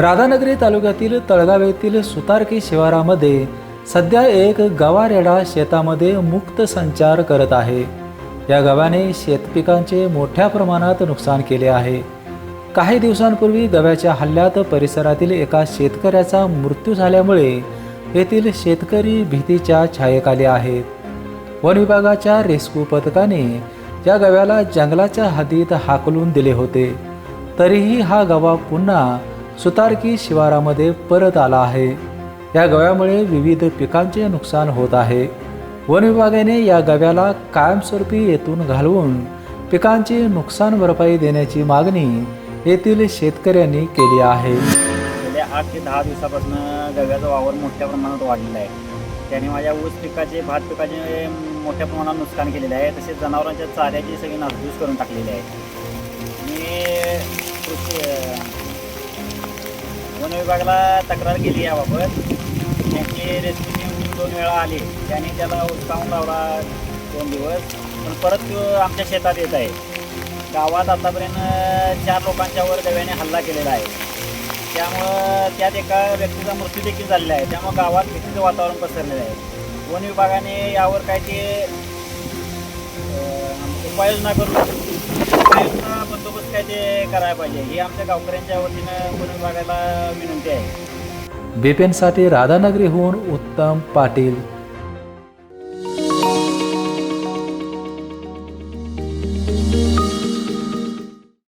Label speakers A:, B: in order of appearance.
A: राधानगरी तालुक्यातील तळगाव येथील सुतारकी शिवारामध्ये सध्या एक गवारेडा शेतामध्ये मुक्त संचार करत आहे. या गव्याने शेतपिकांचे मोठ्या प्रमाणात नुकसान केले आहे. काही दिवसांपूर्वी गव्याच्या हल्ल्यात परिसरातील एका शेतकऱ्याचा मृत्यू झाल्यामुळे येथील शेतकरी भीतीच्या छायेखाली आहेत. वन विभागाच्या रेस्क्यू पथकाने या गव्याला जंगलाच्या हद्दीत हाकलून दिले होते. तरीही हा गवा पुन्हा सुतारकी शिवारामध्ये परत आला आहे. या गव्यामुळे विविध पिकांचे नुकसान होत आहे. वन विभागाने या गव्याला कायमस्वरूपी येथून घालवून पिकांची नुकसान भरपाई देण्याची मागणी येथील शेतकऱ्यांनी केली आहे.
B: गेल्या आठ ते दहा दिवसापासून गव्याचा वावर मोठ्या प्रमाणात वाढलेला आहे. त्याने माझ्या ऊस पिकाचे भात पिकाचे मोठ्या प्रमाणात नुकसान केलेले आहे. तसेच जनावरांच्या चाऱ्याची सगळी नासधूस करून टाकलेली आहे. मी विभागाला तक्रार केली याबाबत. त्यांची रेस्क्यू टीम दोन वेळा आली. त्याने त्याला उचकावून लावला दोन दिवस. पण परत तो आमच्या शेतात येत आहे. गावात आतापर्यंत चार लोकांच्यावर दव्याने हल्ला केलेला आहे. त्यामुळं त्यात एका व्यक्तीचा मृत्यू देखील झालेला आहे. त्यामुळं गावात भीतीचं वातावरण पसरलेलं आहे. वन विभागाने यावर काय ते उपाययोजना करून उपाययोजना बंदोबस्त काय ते करायला पाहिजे ही आमच्या गावकऱ्यांच्या वतीनं वन विभागाला विनंती आहे.
A: बिपिनसाठी राधानगरीहून उत्तम पाटील